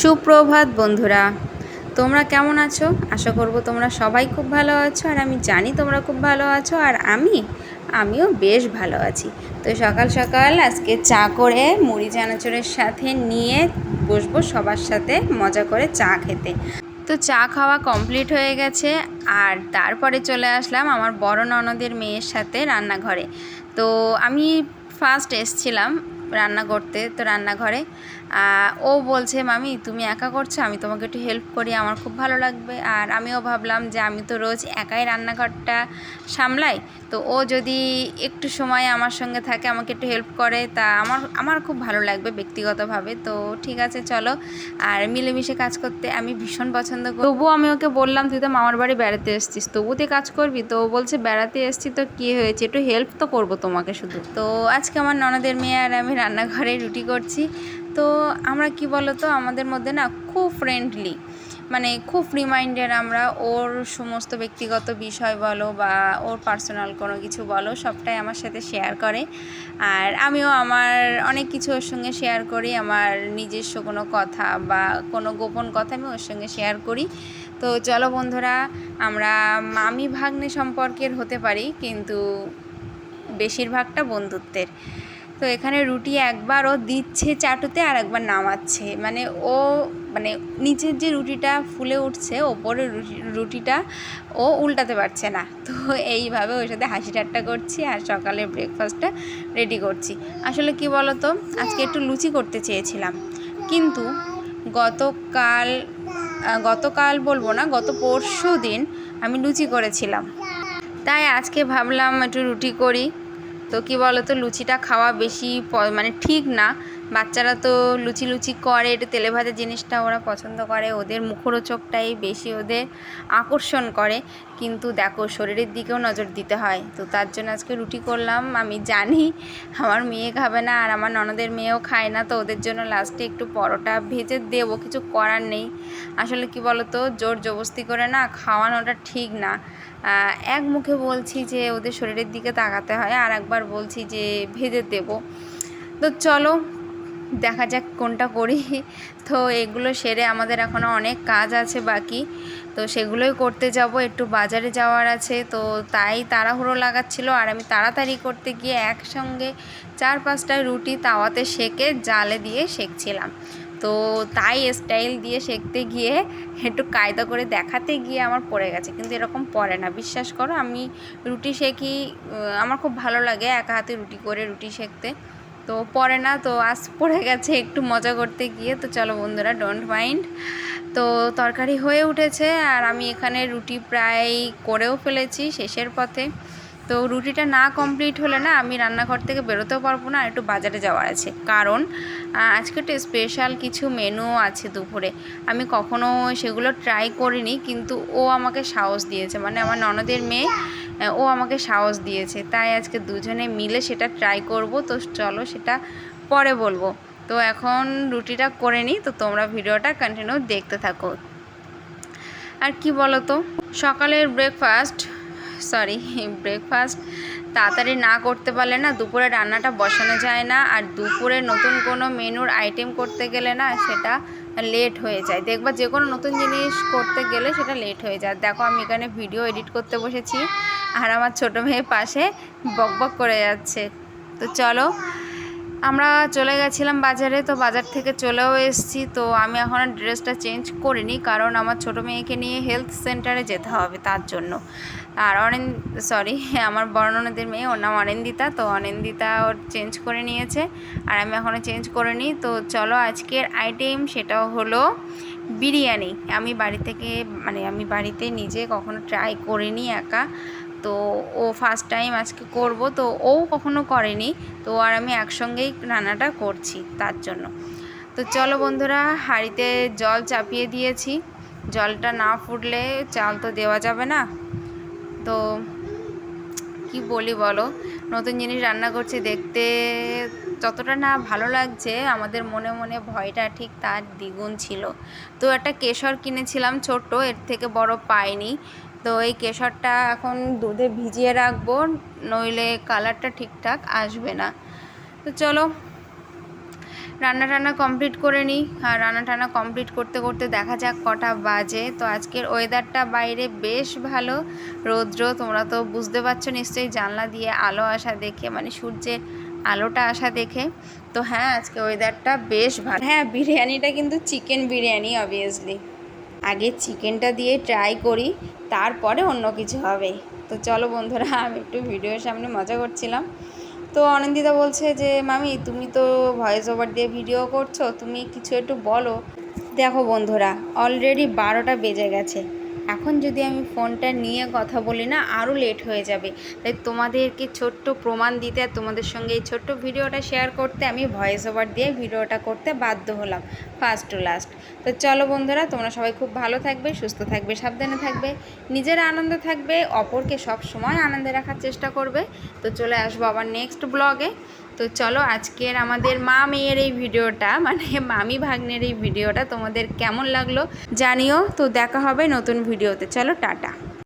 সুপ্রভাত বন্ধুরা। তোমরা কেমন আছো? আশা করব তোমরা সবাই খুব ভালো আছো আর আমি জানি তোমরা খুব ভালো আছো আর আমি, আমিও বেশ ভালো আছি। তো সকাল সকাল আজকে চা করে মুড়ি চানাচুরের সাথে নিয়ে বসবো সবার সাথে মজা করে চা খেতে। তো চা খাওয়া কমপ্লিট হয়ে গেছে আর তারপরে চলে আসলাম আমার বড় ননদের মেয়ের সাথে রান্নাঘরে। তো আমি ফার্স্ট এসছিলাম রান্না করতে, তো রান্নাঘরে। ও বলছে, মামি, তুমি একা করছ? আমি তোমাকে একটু হেল্প করি, আমার খুব ভালো লাগবে। আর আমিও ভাবলাম যে আমি তো রোজ একাই রান্নাঘরটা সামলাই, তো ও যদি একটু সময় আমার সঙ্গে থাকে, আমাকে একটু হেল্প করে, তা আমার আমার খুব ভালো লাগবে ব্যক্তিগতভাবে। তো ঠিক আছে, চলো। আর মিলেমিশে কাজ করতে আমি ভীষণ পছন্দ করি। তবুও আমি ওকে বললাম, তুই তো মামার বাড়ি বেড়াতে এসছিস তবু তুই কাজ করবি? তো ও বলছে, বেড়াতে এসছি তো কী হয়েছে? একটু হেল্প তো করব তোমাকে শুধু। তো আজকে আমার ননদের মেয়ে আর আমি রান্নাঘরে রুটি করছি। তো আমরা কি বলতো, আমাদের মধ্যে না খুব ফ্রেন্ডলি মানে খুব ফ্রি মাইন্ডের আমরা, ওর সমস্ত ব্যক্তিগত বিষয় বলো বা ওর পার্সোনাল কোনো কিছু বলো, সবটাই আমার সাথে শেয়ার করে। আর আমিও আমার অনেক কিছু ওর সঙ্গে শেয়ার করি, আমার নিজস্ব কোনো কথা বা কোনো গোপন কথা আমি ওর সঙ্গে শেয়ার করি। তো চলো বন্ধুরা, আমরা মামি ভাগ্নে সম্পর্কের হতে পারি, কিন্তু বেশিরভাগটা বন্ধুত্বের। তো এখানে রুটি একবার ও দিচ্ছে চাটুতে আর একবার নামাচ্ছে। মানে ও মানে নিচের যে রুটিটা ফুলে উঠছে, ওপরের রুটি- রুটিটা ও উল্টাতে পারছে না। তো এইভাবে ওর সাথে হাসি ঠাট্টা করছি আর সকালে ব্রেকফাস্টটা রেডি করছি। আসলে কি বলো তো আজকে একটু লুচি করতে চেয়েছিলাম। কিন্তু গতকাল গতকাল বলব না, গত পরশু দিন আমি লুচি করেছিলাম। তাই আজকে ভাবলাম একটু রুটি করি। তো কী বলো তো লুচিটা খাওয়া বেশি মানে ঠিক না। বাচ্চারা তো লুচি লুচি করে, একটু তেলে ভাজা জিনিসটা ওরা পছন্দ করে। ওদের মুখরোচকটাই বেশি ওদের আকর্ষণ করে। কিন্তু দেখো, শরীরের দিকেও নজর দিতে হয়। তো তার জন্য আজকে রুটি করলাম। আমি জানি আমার মেয়ে খাবে না আর আমার ননদের মেয়েও খায় না। তো ওদের জন্য লাস্টে একটু পরোটা ভেজে দেবো। কিছু করার নেই। আসলে কি বলো তো জোর জবস্তি করে না খাওয়ানোটা ঠিক না। এক মুখে বলছি যে ওদের শরীরের দিকে তাকাতে হয়। আর একবার বলছি যে ভেজে দেবো। তো চলো দেখা যাক কোনটা করি। তো এগুলো সেরে আমাদের এখনও অনেক কাজ আছে বাকি। তো সেগুলোই করতে যাব একটু বাজারে যাওয়ার আছে। তো তাই তাড়াহুড়ো লাগাচ্ছিল আর আমি তাড়াতাড়ি করতে গিয়ে একসঙ্গে চার পাঁচটা রুটি তাওয়াতে সেকে জালে দিয়ে সেকছিলাম। তো তাই স্টাইল দিয়ে সেকতে গিয়ে একটু কায়দা করে দেখাতে গিয়ে আমার পড়ে গেছে। কিন্তু এরকম পড়ে না। বিশ্বাস করো আমি রুটি আহ, আমার খুব ভালো লাগে একা হাতে রুটি করে রুটি সেকতে। তো পরে না, তো আজ পড়ে গেছে একটু মজা করতে গিয়ে। তো চলো বন্ধুরা ডোন্ট মাইন্ড তো তরকারি হয়ে উঠেছে আর আমি এখানে রুটি প্রায় করেও ফেলেছি শেষের পথে। তো রুটিটা না কমপ্লিট হলে না, আমি রান্নাঘর থেকে বেরোতেও পারব না আর একটু বাজারে যাওয়ার আছে। কারণ আজকে একটু স্পেশাল কিছু মেনু আছে দুপুরে। আমি কখনো সেগুলো ট্রাই করিনি, কিন্তু ও আমাকে সাহস দিয়েছে। মানে আমার ননদের মেয়ে ও আমাকে সাহস দিয়েছে। তাই আজকে দুজনে মিলে সেটা ট্রাই করব। তো চলো সেটা পরে বলব। তো এখন রুটিটা করে নিই। তো তোমরা ভিডিওটা কন্টিনিউ দেখতে থাকো। আর কি বলো তো সকালের ব্রেকফাস্ট সরি ব্রেকফাস্ট তাড়াতাড়ি না করতে পারলে না দুপুরে রান্নাটা বসানো যায় না। আর দুপুরে নতুন কোনো মেনুর আইটেম করতে গেলে না সেটা লেট হয়ে যায়। দেখবা যে কোনো নতুন জিনিস করতে গেলে সেটা লেট হয়ে যায়। দেখো আমি এখানে ভিডিও এডিট করতে বসেছি। আর আমার ছোটো মেয়ে পাশে বকবক করে যাচ্ছে। তো চলো, আমরা চলে গেছিলাম বাজারে, তো বাজার থেকে চলেও এসেছি। তো আমি এখন ড্রেসটা চেঞ্জ করিনি, কারণ আমার ছোটো মেয়েকে নিয়ে হেলথ সেন্টারে যেতে হবে তার জন্য। আর অনেন, সরি, আমার বর্ণনাদের মেয়ে, ওর নাম অনিন্দিতা, তো অনিন্দিতা ওর চেঞ্জ করে নিয়েছে, আর আমি এখনও চেঞ্জ করিনি। তো চলো, আজকের আইটেম সেটাও হলো বিরিয়ানি। আমি বাড়ি থেকে মানে আমি বাড়িতে নিজে কখনো ট্রাই করিনি একা। তো ও ফার্স্ট টাইম আজকে করব, তো ও কখনো করেনি। তো আর আমি একসঙ্গেই রান্নাটা করছি তার জন্য। তো চলো বন্ধুরা, হাঁড়িতে জল চাপিয়ে দিয়েছি। জলটা না ফুটলে চাল তো দেওয়া যাবে না। তো কি বলি বলো, নতুন জিনিস রান্না করছি দেখতে যতটা না ভালো লাগছে, আমাদের মনে মনে ভয়টা ঠিক তার দ্বিগুণ ছিল। তো একটা কেশর কিনেছিলাম ছোট্ট, এর থেকে বড় পাইনি। তো এই কেশরটা এখন দুধে ভিজিয়ে রাখব, নইলে কালারটা ঠিকঠাক আসবে না। তো চলো, রান্না টান্না কমপ্লিট করে নিই। আর রান্না টান্না কমপ্লিট করতে করতে দেখা যাক কটা বাজে। তো আজকের ওয়েদারটা বাইরে বেশ ভালো। রৌদ্র, তোমরা তো বুঝতে পারছ নিশ্চয়ই জানলা দিয়ে আলো আসা দেখে মানে সূর্যের আলোটা আসা দেখে। তো হ্যাঁ আজকে ওয়েদারটা বেশ ভালো। হ্যাঁ বিরিয়ানিটা কিন্তু চিকেন বিরিয়ানি অবভিয়াসলি আগে চিকেনটা দিয়ে ট্রাই করি, তারপরে অন্য কিছু হবে। তো চলো বন্ধুরা, আমি একটু ভিডিওর সামনে মজা করছিলাম। তো অনন্দিতা বলছে যে, মামি, তুমি তো ভয়েস ওভার দিয়ে ভিডিও করছ, তুমি কিছু একটু বলো। দেখো বন্ধুরা অলরেডি বারোটা বেজে গেছে। এখন যদি আমি ফোনটা নিয়ে কথা বলি না আরও লেট হয়ে যাবে। তাই তোমাদেরকে ছোট্ট প্রমাণ দিতে আর তোমাদের সঙ্গে এই ছোট্ট ভিডিওটা শেয়ার করতে আমি ভয়েস ওভার দিয়ে ভিডিওটা করতে বাধ্য হলাম ফার্স্ট টু লাস্ট তো চলো বন্ধুরা, তোমরা সবাই খুব ভালো থাকবে, সুস্থ থাকবে, সাবধানে থাকবে, নিজের আনন্দ থাকবে, অপরকে সব সময় আনন্দে রাখার চেষ্টা করবে। তো চলে আসব আবার নেক্সট ব্লগে তো চলো আজকের আমাদের মা মেয়ের এই ভিডিওটা মানে মামি ভাগ্নের এই ভিডিওটা তোমাদের কেমন লাগল জানিও। তো দেখা হবে নতুন ভিডিওতে। চলো টাটা।